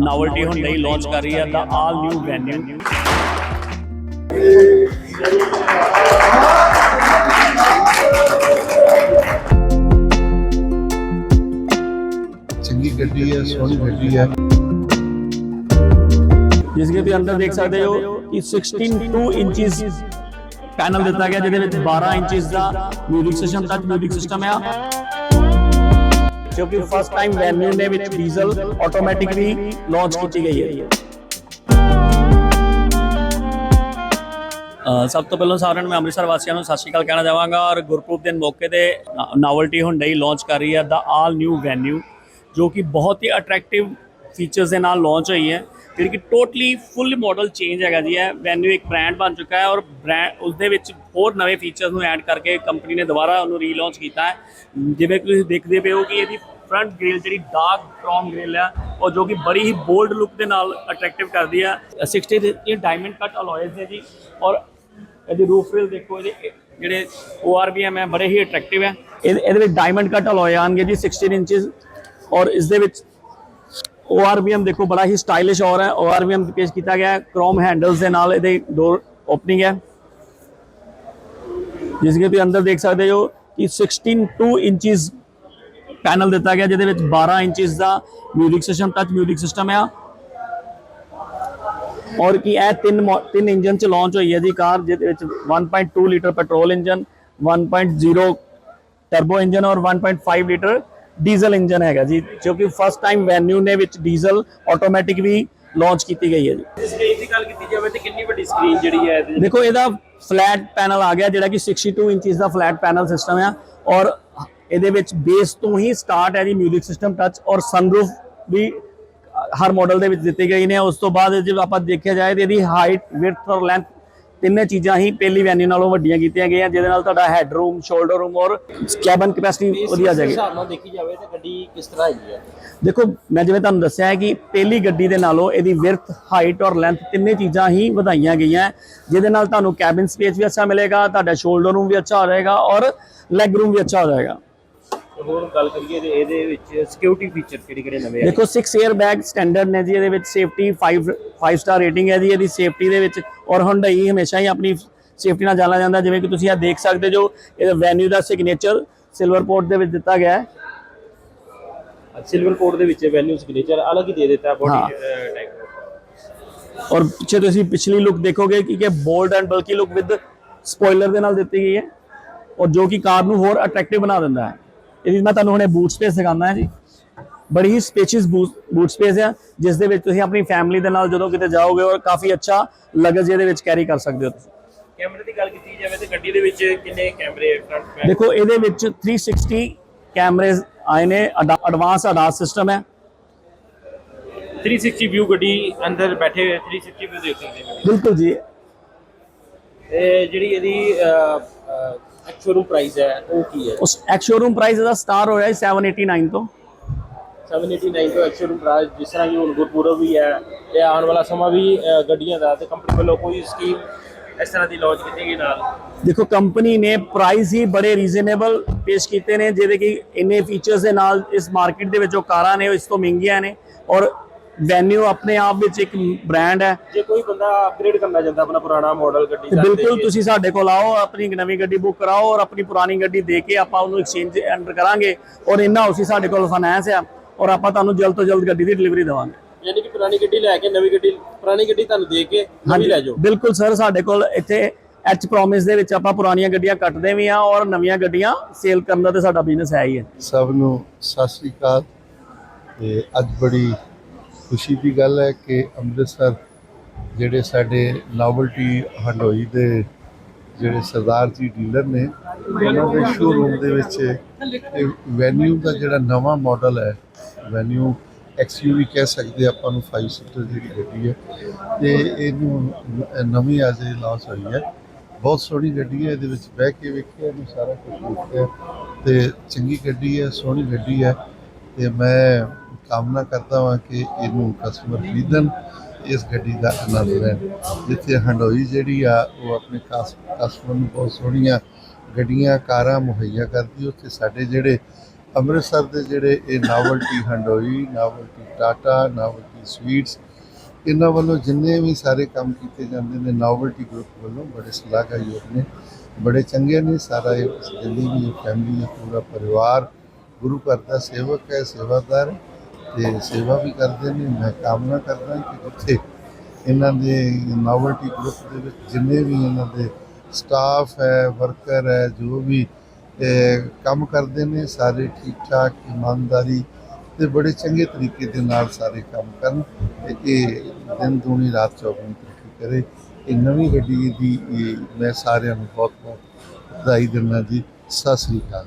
Novelty ਹੁਣ ਨਈ launch ਕਰ ਰਹੀ ਹੈ ਦਾ ਆਲ ਨਿਊ ਵੈਨਿਊ ਚੰਗੀ ਗੱਡੀ ਹੈ ਸੋਹਣੀ ਗੱਡੀ ਹੈ ਜਿਸ ਕੇ ਤੁਸੀਂ ਅੰਦਰ ਦੇਖ ਸਕਦੇ ਹੋ ਕਿ 16 2 ਇੰਚਸ ਪੈਨਲ ਦਿੱਤਾ ਗਿਆ, ਜਿਹਦੇ ਵਿੱਚ 12 ਇੰਚਸ ਦਾ music system touch music system ਹੈ ਜੋ ਕਿ ਫਸਟ ਟਾਈਮ ਵੈਨਿਊ ਦੇ ਵਿੱਚ ਡੀਜ਼ਲ ਆਟੋਮੈਟਿਕਲੀ ਲਾਂਚ ਕੀਤੀ ਗਈ ਹੈ। ਸਭ ਤੋਂ ਪਹਿਲਾਂ ਸਾਰਿਆਂ ਨੂੰ ਮੈਂ ਅੰਮ੍ਰਿਤਸਰ ਵਾਸੀਆਂ ਨੂੰ ਸਤਿ ਸ਼੍ਰੀ ਅਕਾਲ ਕਹਿਣਾ ਚਾਹਾਂਗਾ ਔਰ ਗੁਰਪੁਰਬ ਦਿਨ ਮੌਕੇ ਤੇ ਨਾਵਲਟੀ ਹੁੰਡਈ ਲਾਂਚ ਕਰ ਰਹੀ ਹੈ ਦਾ ਆਲ ਨਿਊ ਵੈਨਿਊ ਜੋ ਕਿ ਬਹੁਤ ਹੀ ਅਟਰੈਕਟਿਵ ਫੀਚਰਸ ਦੇ ਨਾਲ ਲਾਂਚ ਹੋਈ ਹੈ। ਜਿਹੜੀ ਕਿ ਟੋਟਲੀ ਫੁੱਲ ਮਾਡਲ ਚੇਂਜ ਹੈਗਾ ਜੀ ਹੈ ਵੈਨਿਊ ਇੱਕ ਬ੍ਰਾਂਡ ਬਣ ਚੁੱਕਾ ਹੈ ਔਰ ਬ੍ਰਾਂਡ ਉਸ ਦੇ ਵਿੱਚ ਹੋਰ ਨਵੇਂ ਫੀਚਰਸ ਨੂੰ ਐਡ ਕਰਕੇ ਕੰਪਨੀ ਨੇ ਦੁਬਾਰਾ ਉਹਨੂੰ ਰੀਲਾਂਚ ਕੀਤਾ ਹੈ। ਜਿਵੇਂ ਕਿ ਤੁਸੀਂ ਦੇਖਦੇ ਪਏ ਹੋ ਕਿ ਇਹਦੀ ਫਰੰਟ ਗ੍ਰਿਲ ਜਿਹੜੀ ਡਾਰਕ ਕ੍ਰੋਮ ਗ੍ਰਿਲ ਹੈ ਔਰ ਜੋ ਕਿ ਬੜੀ ਹੀ ਬੋਲਡ ਲੁੱਕ ਦੇ ਨਾਲ ਅਟਰੈਕਟਿਵ ਕਰਦੀ ਹੈ 60 ਦੇ ਇਹ ਡਾਇਮੰਡ ਕੱਟ ਅਲੋਇਸ ਨੇ ਜੀ ਔਰ ਇਹਦੀ ਰੂਫ ਰਿਲ ਦੇਖੋ ਇਹਦੇ, ਜਿਹੜੇ ORBM ਹੈ, ਬੜੇ ਹੀ ਅਟਰੈਕਟਿਵ ਹੈ। ਇਹਦੇ ਇਹਦੇ ਵਿੱਚ ਡਾਇਮੰਡ ਕੱਟ ਅਲੋਏ ਆਣਗੇ ਜੀ 16 ਇੰਚਸ ਔਰ ਇਸ ਦੇ ਵਿੱਚ ORBM ਦੇਖੋ, ਬੜਾ ਹੀ ਸਟਾਈਲਿਸ਼ ਔਰ ਹੈ। ORBM ਪੇਸ਼ ਕੀਤਾ ਗਿਆ ਹੈ। ਕ੍ਰੋਮ ਹੈਂਡਲਸ ਦੇ ਨਾਲ ਇਹਦੇ ਡੋਰ ਓਪਨਿੰਗ ਹੈ। ਜਿਸ ਕੇ ਤੁਸੀਂ ਅੰਦਰ ਦੇਖ ਸਕਦੇ ਹੋ ਕਿ 16 2 ਇੰਚਸ ਪੈਨਲ ਦਿੱਤਾ ਗਿਆ, ਜਿਹਦੇ ਵਿੱਚ 12 ਇੰਚਸ ਦਾ music system touch music system ਹੈ ਔਰ ਕੀ ਇਹ ਤਿੰਨ ਤਿੰਨ ਇੰਜਨ ਚ ਲਾਂਚ ਹੋਈ ਹੈ ਜੀ ਕਾਰ, ਜਿਹਦੇ ਵਿੱਚ 1.2 litre petrol engine 1.0 turbo engine ਔਰ 1.5 ਲੀਟਰ ਡੀਜ਼ਲ ਇੰਜਨ ਹੈਗਾ ਜੀ ਜੋ ਕਿ ਫਸਟ ਟਾਈਮ ਵੈਨਿਊ ਨੇ ਵਿੱਚ ਡੀਜ਼ਲ ਆਟੋਮੈਟਿਕ ਵੀ ਲਾਂਚ ਕੀਤੀ ਗਈ ਹੈ ਜੀ। ਸਕਰੀਨ ਦੀ ਗੱਲ ਕੀਤੀ ਜਾਵੇ ਤੇ ਕਿੰਨੀ ਵੱਡੀ ਸਕਰੀਨ ਜਿਹੜੀ ਹੈ ਇਹਦੇ ਦੇਖੋ ਇਹਦਾ ਫਲੈਟ ਪੈਨਲ ਆ ਗਿਆ ਜਿਹੜਾ ਕਿ 62 ਇੰਚਸ ਦਾ ਫਲੈਟ ਪੈਨਲ ਸਿਸਟਮ ਹੈ ਔਰ ਇਹਦੇ ਵਿੱਚ ਬੇਸ ਤੋਂ ਹੀ ਸਟਾਰਟ ਹੈ ਜੀ 뮤직 ਸਿਸਟਮ ਟੱਚ ਔਰ ਸਨਰੂਫ ਵੀ ਹਰ ਮਾਡਲ ਦੇ ਵਿੱਚ ਦਿੱਤੇ ਗਏ ਨੇ। ਉਸ ਤੋਂ ਬਾਅਦ ਜੇ ਆਪਾਂ ਦੇਖਿਆ ਜਾਏ ਤੇ ਇਹਦੀ ਹਾਈਟ ਵਿਡਥ ਔਰ ਲੈਂਥ ਤਿੰਨੇ ਚੀਜ਼ਾਂ ਹੀ ਪਹਿਲੀ ਵੈਨਿਊ ਨਾਲੋਂ ਵੱਡੀਆਂ ਕੀਤੀਆਂ ਗਈਆਂ ਜਿਹਦੇ ਨਾਲ ਤੁਹਾਡਾ ਹੈਡ ਰੂਮ ਸ਼ੋਲਡਰ ਰੂਮ ਔਰ ਕੈਬਨ ਕੈਪੈਸਿਟੀ ਵਧੀਆ ਜਾਏਗੀ ਹਿਸਾਬ ਨਾਲ ਦੇਖੀ ਜਾਵੇ ਤੇ ਗੱਡੀ ਕਿਸ ਤਰ੍ਹਾਂ ਹੈਗੀ ਹੈ ਦੇਖੋ ਮੈਂ ਜਿਵੇਂ ਤੁਹਾਨੂੰ ਦੱਸਿਆ ਹੈ ਕਿ ਪਹਿਲੀ ਗੱਡੀ ਦੇ ਨਾਲੋਂ ਇਹਦੀ ਵਿਰਥ ਹਾਈਟ ਔਰ ਲੈਂਥ ਤਿੰਨੇ ਚੀਜ਼ਾਂ ਹੀ ਵਧਾਈਆਂ ਗਈਆਂ ਜਿਹਦੇ ਨਾਲ ਤੁਹਾਨੂੰ ਕੈਬਿਨ ਸਪੇਸ ਵੀ ਅੱਛਾ ਮਿਲੇਗਾ ਤੁਹਾਡਾ ਸ਼ੋਲਡਰ ਰੂਮ ਵੀ ਅੱਛਾ ਹੋ ਜਾਏਗਾ ਔਰ ਲੈਗ ਰੂਮ ਵੀ ਅੱਛਾ ਹੋ ਜਾਏਗਾ। ਤੇ ਹੋਰ ਗੱਲ ਕਰੀਏ ਤੇ ਇਹਦੇ ਵਿੱਚ ਸਿਕਿਉਰਿਟੀ ਫੀਚਰ ਕਿਹੜੇ ਕਿਹੜੇ ਨਵੇਂ ਆ? ਦੇਖੋ 6 에ਅਰ ਬੈਗ ਸਟੈਂਡਰਡ ਨੇ ਜੀ ਇਹਦੇ ਵਿੱਚ ਸੇਫਟੀ 5 5 ਸਟਾਰ ਰੇਟਿੰਗ ਹੈ ਜੀ ਇਹਦੀ ਸੇਫਟੀ ਦੇ ਵਿੱਚ। ਔਰ Hyundai ਹਮੇਸ਼ਾ ਹੀ ਆਪਣੀ ਸੇਫਟੀ ਨਾਲ ਜਾਣਿਆ ਜਾਂਦਾ ਜਿਵੇਂ ਕਿ ਤੁਸੀਂ ਇਹ ਦੇਖ ਸਕਦੇ ਜੋ ਇਹ ਵੈਨਿਊ ਦਾ ਸਿਗਨੇਚਰ ਸਿਲਵਰ ਪੋਰਟ ਦੇ ਵਿੱਚ ਦਿੱਤਾ ਗਿਆ ਹੈ। ਸਿਲਵਰ ਕੋਡ ਦੇ ਵਿੱਚ ਵੈਨਿਊ ਸਿਗਨੇਚਰ ਅਲੱਗ ਹੀ ਦੇ ਦਿੱਤਾ। ਬੋਡੀ ਟਾਈਪ ਔਰ ਪਿੱਛੇ ਤੁਸੀਂ ਪਿਛਲੀ ਲੁੱਕ ਦੇਖੋਗੇ ਕਿ ਇਹ bold and bulky look with spoiler ਦੇ ਨਾਲ ਦਿੱਤੀ ਗਈ ਹੈ। ਔਰ ਜੋ ਕਿ ਕਾਰ ਨੂੰ ਹੋਰ ਅਟਰੈਕਟਿਵ ਬਣਾ ਦਿੰਦਾ ਹੈ। ਇਹਦੀ ਮੈਂ ਤੁਹਾਨੂੰ ਹੁਣੇ ਬੂਟ ਸਪੇਸ ਦਿਖਾਉਣਾ ਹੈ ਜੀ। ਬੜੀ ਹੀ ਸਪੇਸ਼ੀਅਸ ਬੂਟ ਸਪੇਸ ਹੈ ਜਿਸ ਦੇ ਵਿੱਚ ਤੁਸੀਂ ਆਪਣੀ ਫੈਮਿਲੀ ਦੇ ਨਾਲ ਜਦੋਂ ਕਿਤੇ ਜਾਓਗੇ ਔਰ ਕਾਫੀ ਅੱਛਾ ਲਗੇਜ ਇਹਦੇ ਵਿੱਚ ਕੈਰੀ ਕਰ ਸਕਦੇ ਹੋ ਤੁਸੀਂ। ਕੈਮਰੇ ਦੀ ਗੱਲ ਕੀਤੀ ਜਾਵੇ ਤੇ ਗੱਡੀ ਦੇ ਵਿੱਚ ਕਿੰਨੇ ਕੈਮਰੇ ਫਰੰਟ ਬੈਕ ਦੇਖੋ ਇਹਦੇ ਵਿੱਚ 360 ਕੈਮਰੇਜ਼ ਆਏ ਨੇ ਐਡਵਾਂਸ ਅਡਾਸ ਸਿਸਟਮ ਹੈ। 360 ਵਿਊ ਗੱਡੀ ਅੰਦਰ ਬੈਠੇ ਹੋਏ 360 ਵਿਊ ਦੇਖ ਸਕਦੇ ਹੋ ਬਿਲਕੁਲ ਜੀ। ਤੇ ਜਿਹੜੀ ਇਹਦੀ ਐਕਚੁਅਲ ਪ੍ਰਾਈਸ ਹੈ ਉਹ ਕੀ ਹੈ? ਉਸ ਐਕਸ ਸ਼ੋਰੂਮ ਪ੍ਰਾਈਸ ਇਹਦਾ ਸਟਾਰ ਹੋਇਆ ਹੈ 789 ਤੋਂ। 789 ਤੋਂ ਐਕਚੁਅਲ ਪ੍ਰਾਈਸ ਜਿਸ ਤਰ੍ਹਾਂ ਕਿ ਹੁਣ ਗੁਰਪੁਰਬ ਵੀ ਹੈ ਤੇ ਆਉਣ ਵਾਲਾ ਸਮਾਂ ਵੀ ਗੱਡੀਆਂ ਦਾ ਤੇ ਕੰਪਨੀ ਵੱਲੋਂ ਕੋਈ ਸਕੀਮ ਇਸ ਤਰ੍ਹਾਂ ਦੀ ਲਾਂਚ ਕੀਤੀ ਗਈ ਨਾਲ? ਦੇਖੋ ਕੰਪਨੀ ਨੇ ਪ੍ਰਾਈਸ ਹੀ ਬੜੇ ਰੀਜ਼ਨੇਬਲ ਪੇਸ਼ ਕੀਤੇ ਨੇ ਜਿਹਦੇ ਕਿ ਇੰਨੇ ਫੀਚਰਸ ਦੇ ਨਾਲ ਇਸ ਮਾਰਕੀਟ ਦੇ ਵਿੱਚ ਜੋ ਕਾਰਾਂ ਨੇ ਉਹ ਇਸ ਤੋਂ ਮਹਿੰਗੀਆਂ ਨੇ ਔਰ ਵੈਨਿਊ ਆਪਣੇ ਆਪ ਵਿੱਚ ਇੱਕ ਬ੍ਰਾਂਡ ਹੈ। ਜੇ ਕੋਈ ਬੰਦਾ ਅਪਗ੍ਰੇਡ ਕਰਨਾ ਚਾਹੁੰਦਾ ਆਪਣਾ ਪੁਰਾਣਾ ਮਾਡਲ ਗੱਡੀ ਤੇ ਦਾ ਬਿਲਕੁਲ ਤੁਸੀਂ ਸਾਡੇ ਕੋਲ ਆਓ ਆਪਣੀ ਇੱਕ ਨਵੀਂ ਗੱਡੀ ਬੁੱਕ ਕਰਾਓ ਔਰ ਆਪਣੀ ਪੁਰਾਣੀ ਗੱਡੀ ਦੇ ਕੇ ਆਪਾਂ ਉਹਨੂੰ ਐਕਸਚੇਂਜ ਅੰਡਰ ਕਰਾਂਗੇ ਔਰ ਇਨ ਹੀ ਸਾਡੇ ਕੋਲ ਫਾਈਨੈਂਸ ਆ ਔਰ ਆਪਾਂ ਤੁਹਾਨੂੰ ਜਲਦ ਤੋਂ ਜਲਦ ਗੱਡੀ ਦੀ ਡਿਲੀਵਰੀ ਦੇਵਾਂਗੇ। ਯਾਨੀ ਕਿ ਪੁਰਾਣੀ ਗੱਡੀ ਲੈ ਕੇ ਨਵੀਂ ਗੱਡੀ ਪੁਰਾਣੀ ਗੱਡੀ ਤੁਹਾਨੂੰ ਦੇ ਕੇ ਨਵੀਂ ਲੈ ਜਾਓ। ਬਿਲਕੁਲ ਸਰ ਸਾਡੇ ਕੋਲ ਇੱਥੇ ਐਚ ਪ੍ਰੋਮਿਸ ਦੇ ਵਿੱਚ ਆਪਾਂ ਪੁਰਾਣੀਆਂ ਗੱਡੀਆਂ ਕੱਟਦੇ ਵੀ ਆ ਔਰ ਨਵੀਆਂ ਗੱਡੀਆਂ ਸੇਲ ਕਰਨ ਦਾ ਤੇ ਸਾਡਾ ਬਿਜ਼ਨਸ ਹੈ ਹੀ ਹੈ। ਸਭ ਨੂੰ ਸਤਿ ਸ੍ਰੀ ਅਕਾਲ ਤੇ ਅੱਜ ਬੜੀ ਖੁਸ਼ੀ ਦੀ ਗੱਲ ਹੈ ਕਿ ਅੰਮ੍ਰਿਤਸਰ ਜਿਹੜੇ ਸਾਡੇ ਨਾਵਲਟੀ ਹੰਡੋਈ ਦੇ ਜਿਹੜੇ ਸਰਦਾਰ ਜੀ ਡੀਲਰ ਨੇ, ਉਹਨਾਂ ਦੇ ਸ਼ੋਰੂਮ ਦੇ ਵਿੱਚ ਵੈਨਿਊ ਦਾ ਜਿਹੜਾ ਨਵਾਂ ਮਾਡਲ ਹੈ ਵੈਨਿਊ ਐਕਸਯੂਵੀ ਕਹਿ ਸਕਦੇ ਆਪਾਂ ਨੂੰ 5 ਸੀਟਰ ਜਿਹੜੀ ਗੱਡੀ ਹੈ, ਤੇ ਇਹਨੂੰ ਨ- ਨਵੀਂ ਅੱਜ ਲਾਂਚ ਹੋਈ ਹੈ। ਬਹੁਤ ਸੋਹਣੀ ਗੱਡੀ ਹੈ, ਇਹਦੇ ਵਿੱਚ ਬਹਿ ਕੇ ਵੇਖਿਆ, ਇਹਨੂੰ ਸਾਰਾ ਕੁਝ ਵੇਖਿਆ, ਤੇ ਚੰਗੀ ਗੱਡੀ ਹੈ, ਸੋਹਣੀ ਗੱਡੀ ਹੈ, ਤੇ ਮੈਂ ਕਾਮਨਾ ਕਰਦਾ ਹਾਂ ਕਿ ਇਹਨੂੰ ਕਸਟਮਰ ਖਰੀਦਣ, ਇਸ ਗੱਡੀ ਦਾ ਆਨੰਦ ਲੈਣ। ਜਿੱਥੇ ਹੰਡੋਈ ਜਿਹੜੀ ਆ, ਉਹ ਆਪਣੇ ਕਸਟਮਰ ਨੂੰ ਬਹੁਤ ਸੋਹਣੀਆਂ ਗੱਡੀਆਂ, ਕਾਰਾਂ ਮੁਹੱਈਆ ਕਰਦੀ। ਉੱਥੇ ਸਾਡੇ ਜਿਹੜੇ ਅੰਮ੍ਰਿਤਸਰ ਦੇ ਜਿਹੜੇ ਇਹ novelty Hyundai novelty Tata novelty sweets, ਇਹਨਾਂ ਵੱਲੋਂ ਜਿੰਨੇ ਵੀ ਸਾਰੇ ਕੰਮ ਕੀਤੇ ਜਾਂਦੇ ਨੇ ਨਾਵਲਟੀ ਗਰੁੱਪ ਵੱਲੋਂ ਬੜੇ ਸ਼ਲਾਘਾਯੋਗ ਨੇ, ਬੜੇ ਚੰਗੇ ਨੇ। ਸਾਰਾ ਇਹ ਜਿੰਨੀ ਵੀ ਫੈਮਿਲੀ ਪੂਰਾ ਪਰਿਵਾਰ, ਗੁਰੂ ਘਰ ਦਾ ਸੇਵਕ ਹੈ, ਸੇਵਾਦਾਰ। ਹੈ ਤੇ ਸੇਵਾ ਵੀ ਕਰਦੇ ਨੇ, ਮੈਂ ਕਾਮਨਾ ਕਰਦਾ ਕਿ ਜਿੱਥੇ ਇਹਨਾਂ ਦੇ ਨਾਵਲਟੀ ਗਰੁੱਪ ਦੇ ਵਿੱਚ ਜਿੰਨੇ ਵੀ ਇਹਨਾਂ ਦੇ ਸਟਾਫ ਹੈ ਵਰਕਰ ਹੈ, ਜੋ ਵੀ ਕੰਮ ਕਰਦੇ ਨੇ, ਸਾਰੇ ਠੀਕ ਠਾਕ ਇਮਾਨਦਾਰੀ ਤੇ ਬੜੇ ਚੰਗੇ ਤਰੀਕੇ ਦੇ ਨਾਲ ਸਾਰੇ ਕੰਮ ਕਰਨ ਤੇ ਇਹ ਦਿਨ ਦੂਣੀ ਰਾਤ ਚੌਗੁਣੀ ਤਰੱਕੀ ਕਰੇ। ਇਹ ਨਵੀਂ ਗੱਡੀ ਦੀ ਮੈਂ ਸਾਰਿਆਂ ਨੂੰ ਬਹੁਤ ਬਹੁਤ ਵਧਾਈ ਦਿੰਦਾ ਜੀ। ਸਤਿ ਸ੍ਰੀ ਅਕਾਲ।